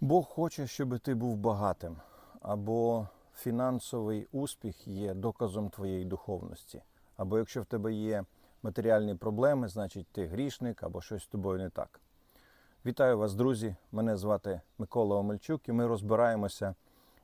Бог хоче, щоб ти був багатим, або фінансовий успіх є доказом твоєї духовності. Або якщо в тебе є матеріальні проблеми, значить ти грішник або щось з тобою не так. Вітаю вас, друзі! Мене звати Микола Омельчук, і ми розбираємося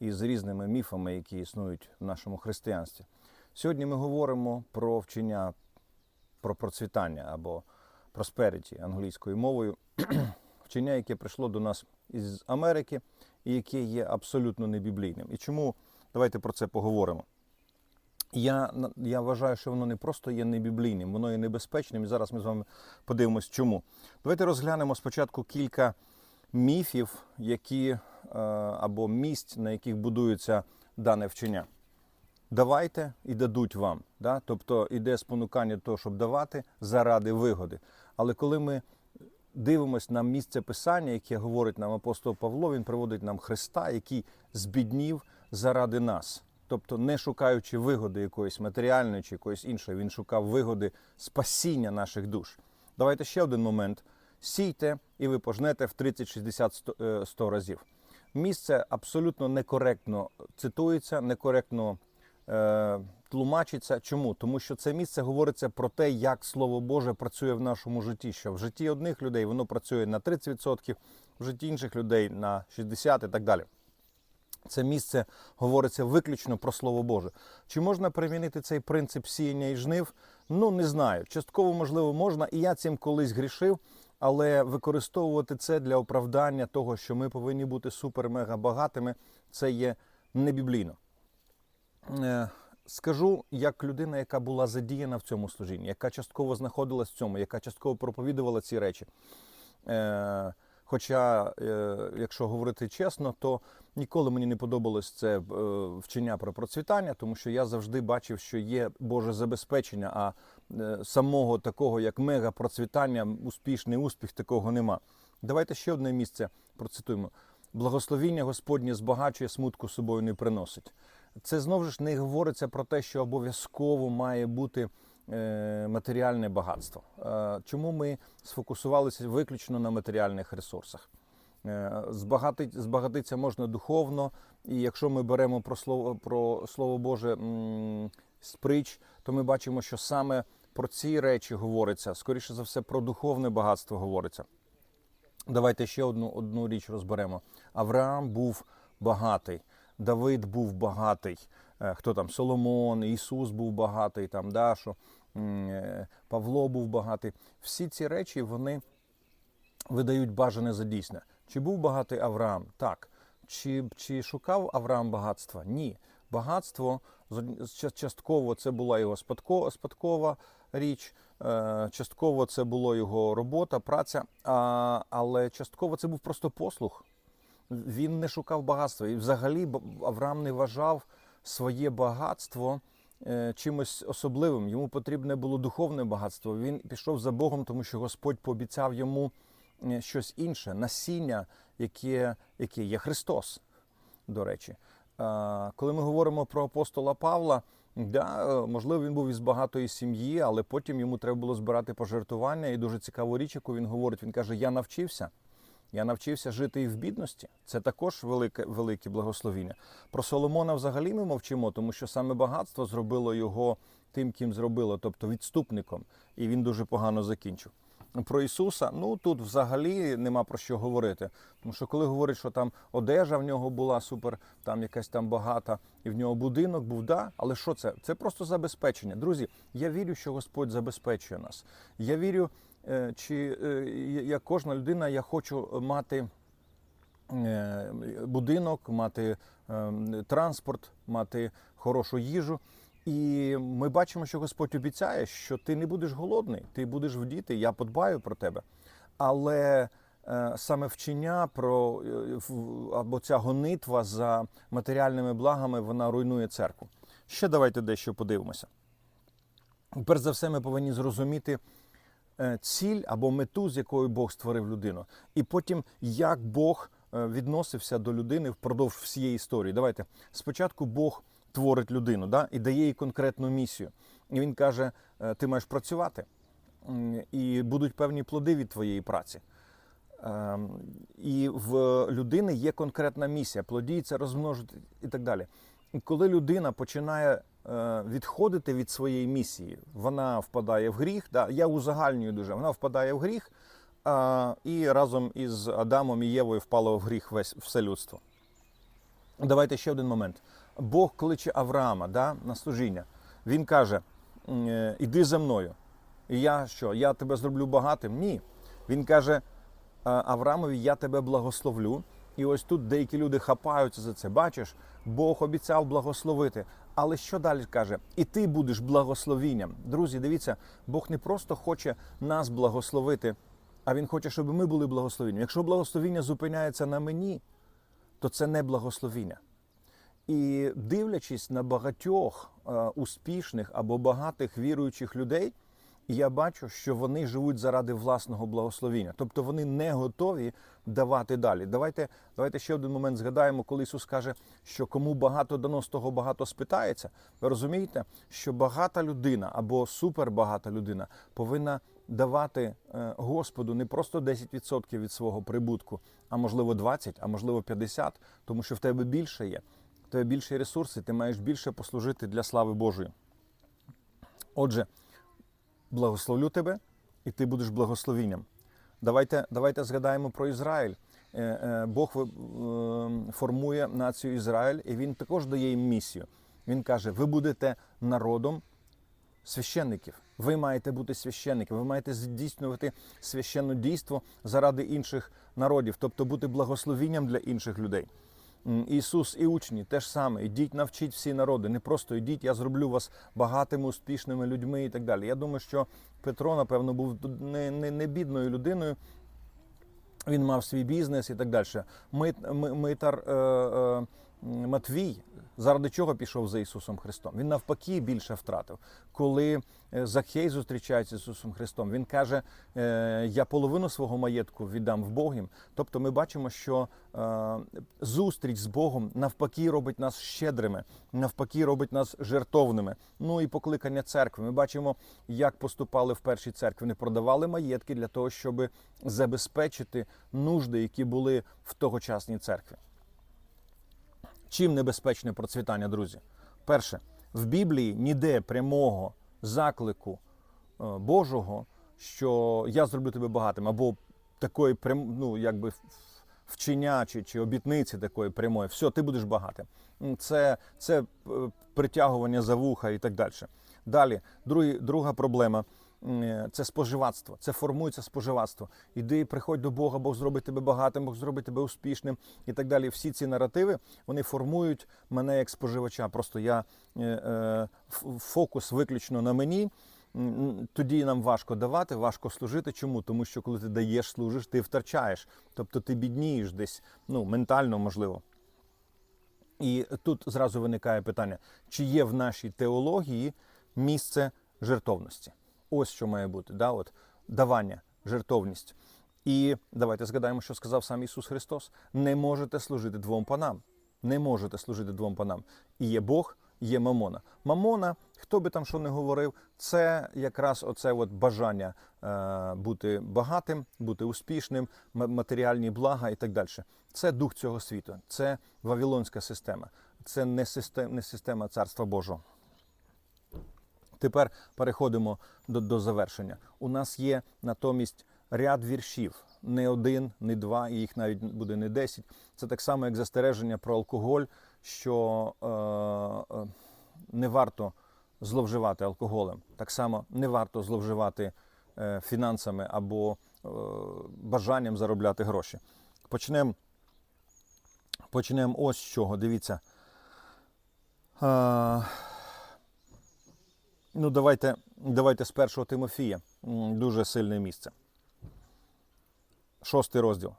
із різними міфами, які існують в нашому християнстві. Сьогодні ми говоримо про вчення про процвітання або prosperity англійською мовою. Вчення, яке прийшло до нас із Америки і яке є абсолютно небіблійним. І чому давайте про це поговоримо. Я, я вважаю, що воно не просто є небіблійним, воно є небезпечним. І зараз ми з вами подивимось, чому. Давайте розглянемо спочатку кілька міфів, які е, або місць, на яких будується дане вчення. Давайте і дадуть вам. Да? Тобто іде спонукання того, щоб давати заради вигоди. Але коли ми дивимось на місце писання, яке говорить нам апостол Павло, він приводить нам Христа, який збіднів заради нас. Тобто, не шукаючи вигоди якоїсь матеріальної чи якоїсь іншої, він шукав вигоди спасіння наших душ. Давайте ще один момент. Сійте, і ви пожнете в 30, 60, 100, 100 разів. Місце абсолютно некоректно цитується, некоректно е, тлумачиться. Чому? Тому що це місце говориться про те, як Слово Боже працює в нашому житті. Що в житті одних людей воно працює на 30%, в житті інших людей на 60% і так далі. Це місце говориться виключно про Слово Боже. Чи можна примінити цей принцип сіяння і жнив? Ну не знаю. Частково, можливо, можна, і я цим колись грішив, але використовувати це для оправдання того, що ми повинні бути супер-мега багатими, це є небіблійно. Е, Скажу як людина, яка була задіяна в цьому служінні, яка частково знаходилась в цьому, яка частково проповідувала ці речі. Е, Хоча, е, якщо говорити чесно, то ніколи мені не подобалось це вчення про процвітання, тому що я завжди бачив, що є Боже забезпечення, а самого такого, як мега процвітання, успішний успіх, такого нема. Давайте ще одне місце процитуємо. Благословіння Господнє збагачує, смутку собою не приносить. Це знову ж не говориться про те, що обов'язково має бути е, матеріальне багатство. Е, Чому ми сфокусувалися виключно на матеріальних ресурсах? Е, Збагатить, збагатитися можна духовно, і якщо ми беремо про слово про слово Боже притч, то ми бачимо, що саме про ці речі говориться, скоріше за все, про духовне багатство говориться. Давайте ще одну, одну річ розберемо. Авраам був багатий, Давид був багатий. Е, Хто там? Соломон, Ісус був багатий, там, да, що, е, Павло був багатий. Всі ці речі вони видають бажане за дійсне. Чи був багатий Авраам? Так. Чи, чи шукав Авраам багатства? Ні. Багатство частково це була його спадкова річ, е, частково це була його робота, праця, але частково це був просто послух. Він не шукав багатства. І взагалі Авраам не вважав своє багатство е, чимось особливим. Йому потрібне було духовне багатство. Він пішов за Богом, тому що Господь пообіцяв йому е, щось інше, насіння, яке, яке є Христос, до речі. Коли ми говоримо про апостола Павла, да, е, можливо, він був із багатої сім'ї, але потім йому треба було збирати пожертвування. І дуже цікаву річ, яку він говорить. Він каже: Я навчився. Я навчився жити і в бідності. Це також велике, велике благословіння. Про Соломона взагалі ми мовчимо, тому що саме багатство зробило його тим, ким зробило, тобто відступником, і він дуже погано закінчив. Про Ісуса, ну тут взагалі нема про що говорити. Тому що коли говорять, що там одежа в нього була супер, там якась там багата, і в нього будинок був, да, але що це? Це просто забезпечення. Друзі, я вірю, що Господь забезпечує нас. Я вірю, чи е, як кожна людина, я хочу мати е, будинок, мати е, транспорт, мати хорошу їжу. І ми бачимо, що Господь обіцяє, що ти не будеш голодний, ти будеш вдіти, я подбаю про тебе. Але е, саме вчення про е, або ця гонитва за матеріальними благами вона руйнує церкву. Ще давайте дещо подивимося. Перш за все, ми повинні зрозуміти е, ціль або мету, з якою Бог створив людину, і потім як Бог е, відносився до людини впродовж всієї історії. Давайте спочатку Бог творить людину да, і дає їй конкретну місію. І він каже: е, ти маєш працювати, і будуть певні плоди від твоєї праці. Ем, І в людини є конкретна місія плодіться, розмножити і так далі. І коли людина починає е, відходити від своєї місії, вона впадає в гріх. Да, я узагальнюю дуже, вона впадає в гріх, а, і разом із Адамом і Євою впало в гріх весь все людство. Давайте ще один момент. Бог кличе Авраама да, на служіння. Він каже: е, іди за мною. І я що? Я тебе зроблю багатим? Ні. Він каже е, Авраамові, я тебе благословлю. І ось тут деякі люди хапаються за це. Бачиш, Бог обіцяв благословити. Але що далі каже? І ти будеш благословінням. Друзі, дивіться, Бог не просто хоче нас благословити, а Він хоче, щоб ми були благословенням. Якщо благословіння зупиняється на мені, то це не благословіння. І дивлячись на багатьох е, успішних або багатих віруючих людей, я бачу, що вони живуть заради власного благословіння. Тобто вони не готові давати далі. Давайте, давайте ще один момент згадаємо, коли Ісус каже, що кому багато дано, з того багато спитається. Ви розумієте, що багата людина або супербагата людина повинна давати е, Господу не просто 10% від свого прибутку, а можливо 20, а можливо 50, тому що в тебе більше є. В тебе більше ресурси, ти маєш більше послужити для слави Божої. Отже, благословлю тебе, і ти будеш благословінням. Давайте, давайте згадаємо про Ізраїль. Е, е, Бог е, формує націю Ізраїль, і він також дає їм місію. Він каже: ви будете народом священників. Ви маєте бути священниками, ви маєте здійснювати священне дійство заради інших народів, тобто бути благословінням для інших людей. Ісус і учні теж саме. Ідіть, навчіть всі народи. Не просто ідіть, я зроблю вас багатими, успішними людьми і так далі. Я думаю, що Петро, напевно, був не, не, не бідною людиною. Він мав свій бізнес і так далі. Мит, ми- митар е, е, Матвій заради чого пішов за Ісусом Христом? Він навпаки більше втратив. Коли е, Захей зустрічається з Ісусом Христом, він каже: е, Я половину свого маєтку віддам в Богім. Тобто ми бачимо, що е, зустріч з Богом навпаки робить нас щедрими, навпаки робить нас жертовними. Ну і покликання церкви. Ми бачимо, як поступали в першій церкві. Вони продавали маєтки для того, щоб забезпечити нужди, які були в тогочасній церкві. Чим небезпечне процвітання, друзі? Перше, в Біблії ніде прямого заклику е, Божого, що я зроблю тебе багатим, або такої прям, ну, якби вчення чи, чи обітниці такої прямої, все, ти будеш багатим. Це, це е, притягування за вуха і так далі. Далі, другі, друга проблема це споживацтво. Це формується споживацтво. Іди, приходь до Бога, Бог зробить тебе багатим, Бог зробить тебе успішним і так далі. Всі ці наративи вони формують мене як споживача. Просто я е, е, фокус виключно на мені. Тоді нам важко давати, важко служити. Чому? Тому що коли ти даєш, служиш, ти втрачаєш. Тобто ти біднієш десь, ну ментально можливо. І тут зразу виникає питання: чи є в нашій теології місце жертовності? Ось що має бути, да? От, давання, жертовність. І давайте згадаємо, що сказав сам Ісус Христос: не можете служити двом панам. Не можете служити двом панам. І є Бог, є Мамона. Мамона, хто би там що не говорив, це якраз оце от бажання е, бути багатим, бути успішним, матеріальні блага і так далі. Це дух цього світу, це вавилонська система, це не система, не система Царства Божого. Тепер переходимо до, до завершення. У нас є натомість ряд віршів, не один, не два, і їх навіть буде не десять. Це так само, як застереження про алкоголь, що е, е, не варто зловживати алкоголем. Так само не варто зловживати е, фінансами або е, бажанням заробляти гроші. Почнемо почнемо ось з чого. Дивіться. Е, Ну, давайте, давайте з першого Тимофія. Дуже сильне місце. Шостий розділ.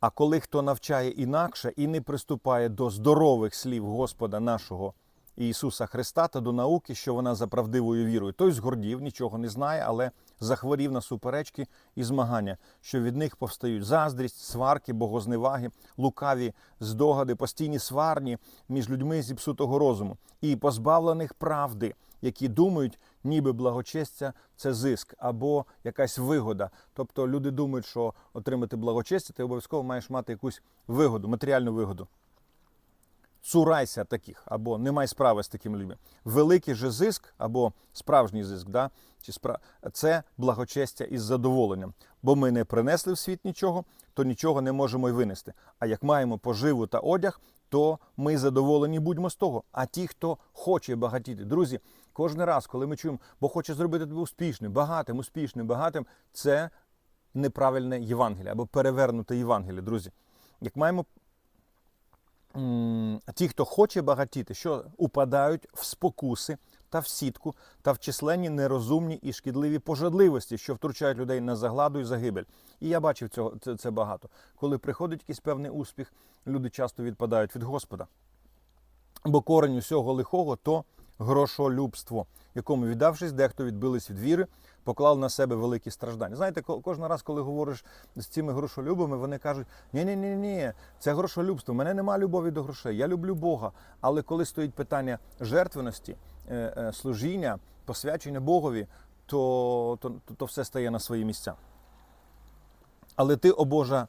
А коли хто навчає інакше і не приступає до здорових слів Господа нашого Ісуса Христа та до науки, що вона за правдивою вірою, той згордів, нічого не знає, але захворів на суперечки і змагання, що від них повстають заздрість, сварки, богозневаги, лукаві здогади, постійні сварні між людьми зіпсутого розуму і позбавлених правди, які думають, ніби благочестя це зиск або якась вигода. Тобто люди думають, що отримати благочестя, ти обов'язково маєш мати якусь вигоду, матеріальну вигоду. Цурайся таких, або не май справи з такими людьми. Великий же зиск, або справжній зиск, да? чи спра... це благочестя із задоволенням. Бо ми не принесли в світ нічого, то нічого не можемо й винести. А як маємо поживу та одяг, то ми задоволені будьмо з того. А ті, хто хоче багатіти, друзі, кожен раз, коли ми чуємо, бо хоче зробити тебе успішним, багатим, успішним, багатим, це неправильне Євангеліє або перевернуте Євангеліє, друзі. Як маємо ті, хто хоче багатіти, що упадають в спокуси та в сітку та в численні нерозумні і шкідливі пожадливості, що втручають людей на загладу і загибель. І я бачив цього це, це багато. Коли приходить якийсь певний успіх, люди часто відпадають від Господа. Бо корень усього лихого то грошолюбство, якому, віддавшись, дехто відбились від віри, поклав на себе великі страждання. Знаєте, кожен раз, коли говориш з цими грошолюбами, вони кажуть: ні ні ні це грошолюбство. У мене нема любові до грошей. Я люблю Бога. Але коли стоїть питання жертвеності, е, е, служіння, посвячення Богові, то, то, то, то все стає на свої місця. Але ти, о Божа,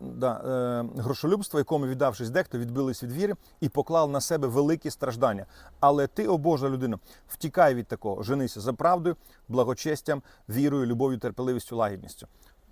да, е, грошолюбство, якому віддавшись дехто, відбились від віри і поклав на себе великі страждання. Але ти, о Божа людина, втікай від такого, женися за правдою, благочестям, вірою, любов'ю, терпеливістю, лагідністю.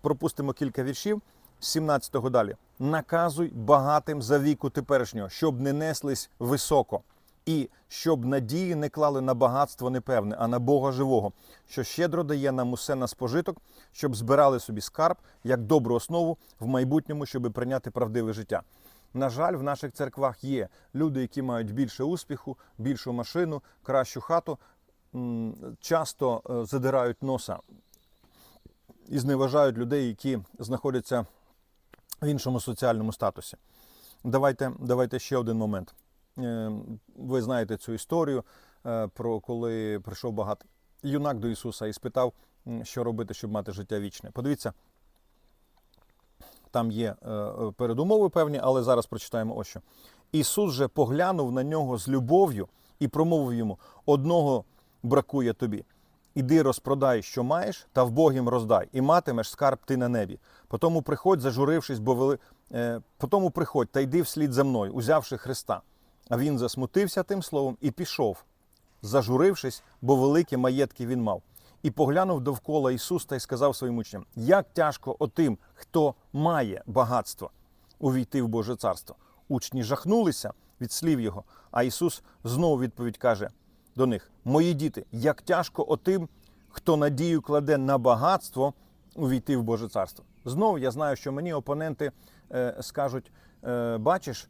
Пропустимо кілька віршів. з 17-го далі. Наказуй багатим за віку теперішнього, щоб не неслись високо, і щоб надії не клали на багатство непевне, а на Бога живого, що щедро дає нам усе на спожиток, щоб збирали собі скарб як добру основу в майбутньому, щоб прийняти правдиве життя. На жаль, в наших церквах є люди, які мають більше успіху, більшу машину, кращу хату, часто е, задирають носа і зневажають людей, які знаходяться в іншому соціальному статусі. Давайте, давайте ще один момент. Е, Ви знаєте цю історію е, про коли прийшов багатий юнак до Ісуса і спитав, що робити, щоб мати життя вічне. Подивіться, там є е, е, передумови певні, але зараз прочитаємо ось що. Ісус же поглянув на нього з любов'ю і промовив йому: одного бракує тобі. Іди розпродай, що маєш, та вбогім роздай, і матимеш скарб ти на небі. Потому приходь, зажурившись, бо вели... потому приходь та йди вслід за мною, узявши Христа. А він засмутився тим словом і пішов, зажурившись, бо великі маєтки він мав. І поглянув довкола Ісус та й сказав своїм учням: як тяжко отим, хто має багатство, увійти в Боже царство. Учні жахнулися від слів його, а Ісус знову відповідь каже до них: Мої діти, як тяжко отим, хто надію кладе на багатство, увійти в Боже царство. Знову я знаю, що мені опоненти е, скажуть: е, бачиш,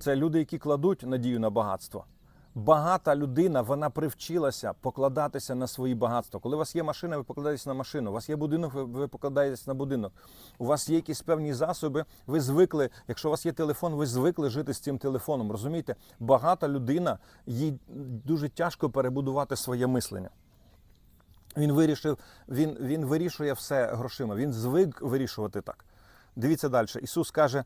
це люди, які кладуть надію на багатство. Багата людина вона привчилася покладатися на свої багатства. Коли у вас є машина, ви покладаєтесь на машину. У вас є будинок, ви- ви покладаєтесь на будинок. У вас є якісь певні засоби. Ви звикли. Якщо у вас є телефон, ви звикли жити з цим телефоном. Розумієте, багата людина їй дуже тяжко перебудувати своє мислення. Він вирішив, він, він вирішує все грошима. Він звик вирішувати так. Дивіться далі. Ісус каже,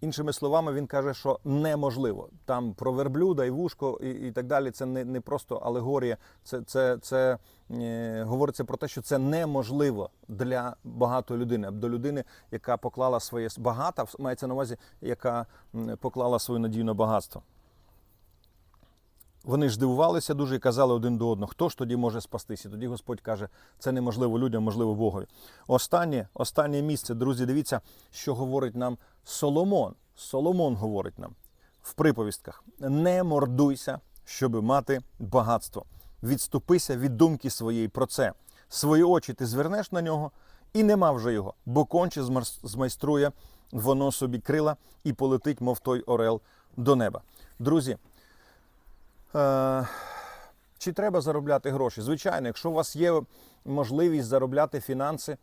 іншими словами, він каже, що неможливо. Там про верблюда і вушко і, і так далі. Це не, не просто алегорія. Це, це, це е, говориться про те, що це неможливо для багатої людини, до людини, яка поклала своє багата, мається на увазі, яка поклала свою надію на багатство. Вони ж дивувалися дуже і казали один до одного, хто ж тоді може спастися? Тоді Господь каже, це неможливо людям, можливо Богові. Останнє, останнє місце, друзі, дивіться, що говорить нам Соломон. Соломон говорить нам в приповістках: не мордуйся, щоби мати багатство. Відступися від думки своєї про це. Свої очі ти звернеш на нього, і нема вже його, бо конче змайструє воно собі крила і полетить, мов той орел, до неба. Друзі, Чи треба заробляти гроші? Звичайно, якщо у вас є можливість заробляти фінанси,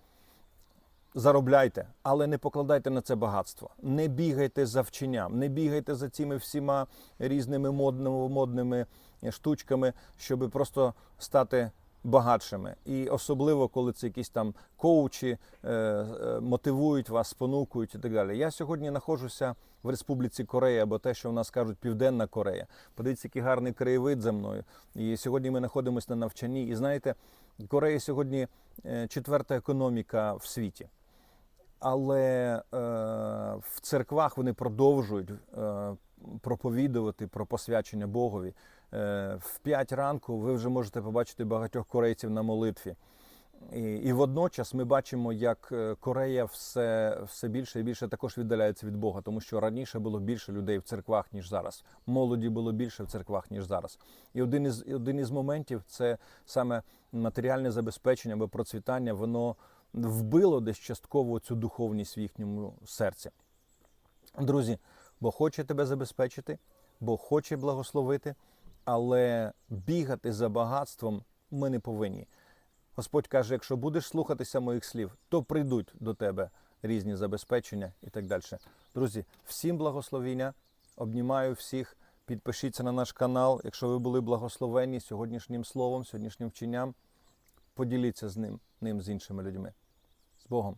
заробляйте, але не покладайте на це багатство. Не бігайте за вченням, не бігайте за цими всіма різними модними, модними штучками, щоб просто стати багатшими. І особливо, коли це якісь там коучі е, е, мотивують вас, спонукують і так далі. Я сьогодні знаходжуся в Республіці Корея, або те, що в нас кажуть Південна Корея. Подивіться, який гарний краєвид за мною. І сьогодні ми знаходимося на навчанні. І знаєте, Корея сьогодні е, четверта економіка в світі. Але е, в церквах вони продовжують е, проповідувати про посвячення Богові. Е, в 5 ранку ви вже можете побачити багатьох корейців на молитві. І, і водночас ми бачимо, як е, Корея все, все більше і більше також віддаляється від Бога, тому що раніше було більше людей в церквах, ніж зараз. Молоді було більше в церквах, ніж зараз. І один із, один із моментів це саме матеріальне забезпечення або процвітання, воно вбило десь частково цю духовність в їхньому серці. Друзі, Бог хоче тебе забезпечити, Бог хоче благословити, але бігати за багатством ми не повинні. Господь каже: якщо будеш слухатися моїх слів, то прийдуть до тебе різні забезпечення і так далі. Друзі, всім благословіння, обнімаю всіх. Підпишіться на наш канал, якщо ви були благословені сьогоднішнім словом, сьогоднішнім вченням. Поділіться з ним, ним з іншими людьми. З Богом!